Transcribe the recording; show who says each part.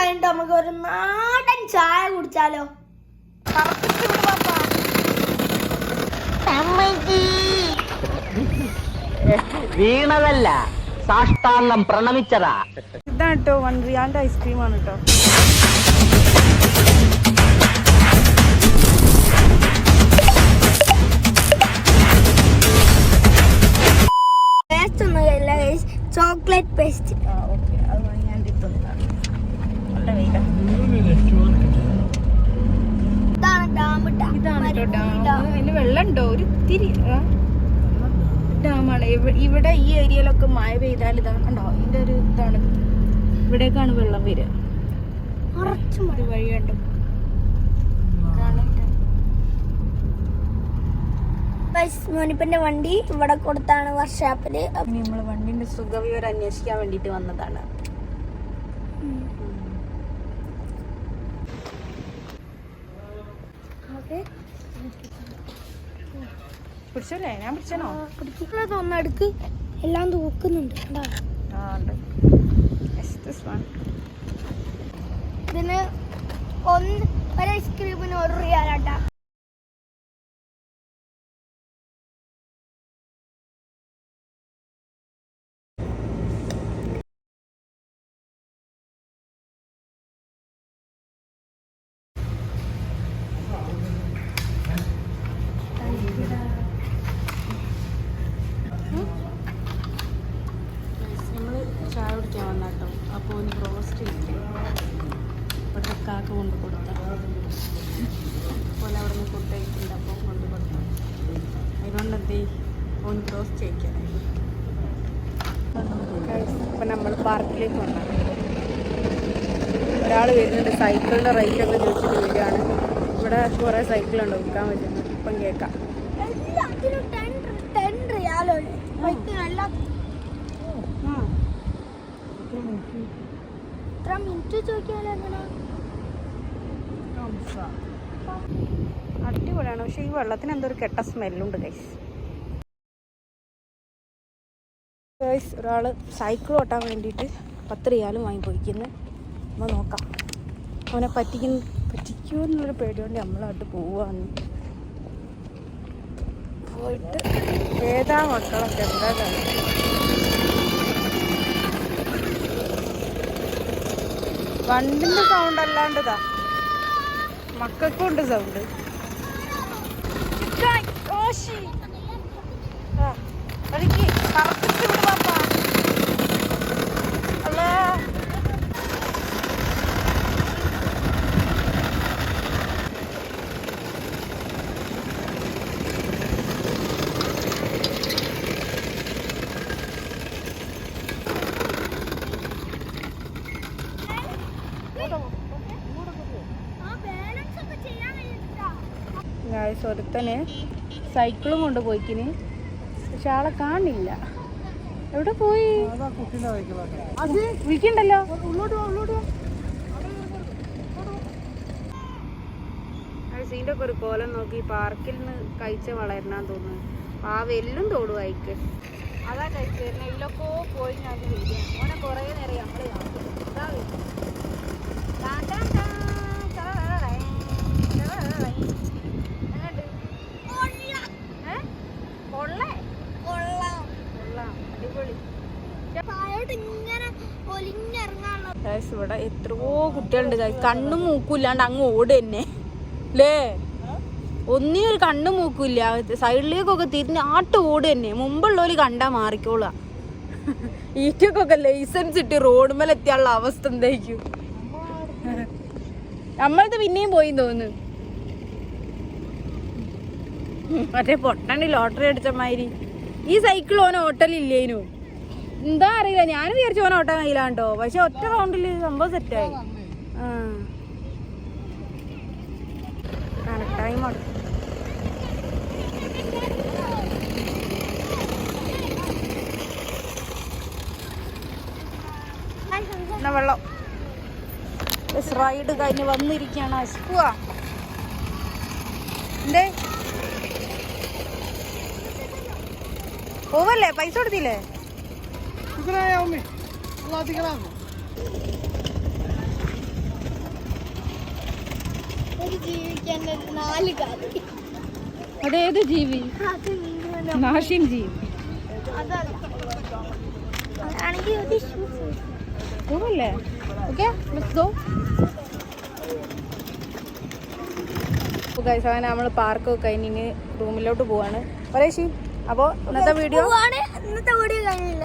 Speaker 1: കഴിഞ്ഞിട്ട് നമുക്ക് ഒരു നാടൻ ചായ കുടിച്ചാലോ.
Speaker 2: വീണതല്ല. സാഷ്ടാംഗം പ്രണമിച്ചതാ.
Speaker 3: ഇതാണ് കേട്ടോ വൺ റിയാലിന്റെ ഐസ്ക്രീമാണ് കേട്ടോ കേട്ടോ ഡാം. അതിന് വെള്ളം ഉണ്ടോ ഒരു ഇത്തിരി ഡാമാണ്. ഇവിടെ ഈ ഏരിയയിലൊക്കെ മഴ പെയ്താൽ ഇതാണ് കണ്ടോ? ഇതിന്റെ ഒരു ഇതാണ്. ഇവിടേക്കാണ് വെള്ളം വരിക. ഒരു വഴി കണ്ടോ?
Speaker 1: മോനിപ്പന്റെ വണ്ടി ഇവിടെ കൊടുത്താണ്
Speaker 3: വർഷാപ്പിൽ. നമ്മൾ വണ്ടിന്റെ സുഖവിവരം അന്വേഷിക്കാൻ വേണ്ടിട്ട് വന്നതാണ്. പിടിച്ചല്ലേ? ഞാൻ പിടിച്ചോ
Speaker 1: പിടിക്കുന്നത് ഒന്നെടുക്ക് എല്ലാം തൂക്കുന്നുണ്ട്. ഇതിന് ഒന്ന് ഒരു ഐസ്ക്രീമിന് ഒരു റിയാലാട്ടാ
Speaker 3: നമ്മൾ ചായ കുടിക്കാൻ വന്ന കേട്ടോ അപ്പോൾ ഒന്ന് റോസ്റ്റ് കിട്ടി ഇവിടെ കാക്ക കൊണ്ട് കൊടുത്ത പോലെ അവിടെ നിന്ന് ഫുഡ് കഴിക്കുന്നുണ്ട് അപ്പോൾ കൊണ്ട് കൊടുത്ത അതുകൊണ്ട് എന്തേ ഓന് റോസ്റ്റ് കഴിക്കാൻ അപ്പം നമ്മൾ പാർക്കിലേക്ക് വന്നു ഒരാൾ വരുന്നുണ്ട് സൈക്കിളിന്റെ റേറ്റ് ഒക്കെ ചോദിച്ചിട്ട് വരികയാണ് ഇവിടെ കുറേ സൈക്കിളുണ്ട് വിൽക്കാൻ പറ്റുന്നത് ഇപ്പം കേൾക്കാം
Speaker 1: ഇത്ര മിനിറ്റ് ചോദിക്കാലോ എങ്ങനെ
Speaker 3: അടിപൊളിയാണ്. പക്ഷെ ഈ വെള്ളത്തിന് എന്തോ ഒരു കെട്ട സ്മെല്ലുണ്ട് ഗൈസ് ഗൈസ് ഒരാൾ സൈക്കിൾ ഓട്ടാൻ വേണ്ടിയിട്ട് പത്ത് റിയാലും വാങ്ങി പോയിക്കുന്നു നമ്മൾ നോക്കാം. അവനെ പറ്റിക്കുന്ന പറ്റിക്കുമോ എന്നുള്ളൊരു പേടിയോണ്ട് നമ്മളായിട്ട് പോവാന്ന് പോയിട്ട് ഏതാ മക്കളൊക്കെ എന്താ കാര്യം? വണ്ടിന്റെ സൗണ്ട് അല്ലാണ്ടതാ. മക്കൾക്കും ഉണ്ട് സൗണ്ട്
Speaker 1: ആ
Speaker 3: ഗായ്സ് ഒരുത്തന് സൈക്കിളും കൊണ്ട് പോയിക്കിന് പക്ഷെ ആളെ കാണില്ല. എവിടെ പോയി? വിളിക്കണ്ടല്ലോ. സീന്റെ ഒക്കെ ഒരു കോലം നോക്കി പാർക്കിൽ നിന്ന് കഴിച്ച വളരണാന്ന് തോന്നുന്നു. ആ വെല്ലും തോടും അയക്ക് അതാ കഴിച്ചു. ഇതിലൊക്കെ പോയി ഞാൻ വിളിക്കാം ഓനെ കുറേ നേരം നമ്മൾ ഇവിടെ എത്രയോ കുട്ടികളുണ്ട്. കണ്ണും മൂക്കും ഇല്ലാണ്ട് അങ്ങ് ഓട് തന്നെ. അല്ലേ ഒന്നേ ഒരു കണ്ണും മൂക്കൂല്ല സൈഡിലേക്കൊക്കെ തിരിഞ്ഞ് ആട്ട് ഓട് തന്നെ. മുമ്പുള്ളവര് കണ്ടാ മാറിക്കോളാ ഈറ്റക്കൊക്കെ ലൈസൻസ് ഇട്ട് റോഡ് മേലെ എത്തിയാനുള്ള അവസ്ഥ എന്തായിരിക്കും? നമ്മളത് പിന്നെയും പോയി തോന്നുന്നു. മറ്റേ പൊട്ടണ്ടി ലോട്ടറി അടിച്ച മാതിരി ഈ സൈക്കിൾ ഓൻ ഓട്ടലില്ലേനു എന്താ അറിയില്ല. ഞാൻ വിചാരിച്ചു ഓൻ ഓട്ടാൻ കഴിയില്ലാണ്ടോ പക്ഷെ ഒറ്റ റൗണ്ടിൽ സംഭവം സെറ്റായി ആ. ടൈം എന്നാ വെള്ളം. റൈഡ് കഴിഞ്ഞ് വന്നിരിക്കുകയാണ് അസ്കുവാ എന്തേ? പോവല്ലേ? പൈസ കൊടുത്തില്ലേ?
Speaker 1: Şükür ya ummi. Allah dikkat abi.
Speaker 3: ഒരു അതേത് ജീവി
Speaker 1: അത്
Speaker 3: ജീവി
Speaker 1: അതല്ല ആണെങ്കിൽ ഒരു ഷൂസ്
Speaker 3: പോവല്ലേ ഓക്കെ ലെറ്റ്സ് ഗോ നമ്മൾ പാർക്കൊക്കെ കഴിഞ്ഞ് റൂമിലോട്ട് പോവാണ്. ഒരേശി അപ്പോ ഇന്നത്തെ വീഡിയോ
Speaker 1: ഇന്നത്തെ വീഡിയോ കഴിഞ്ഞില്ല.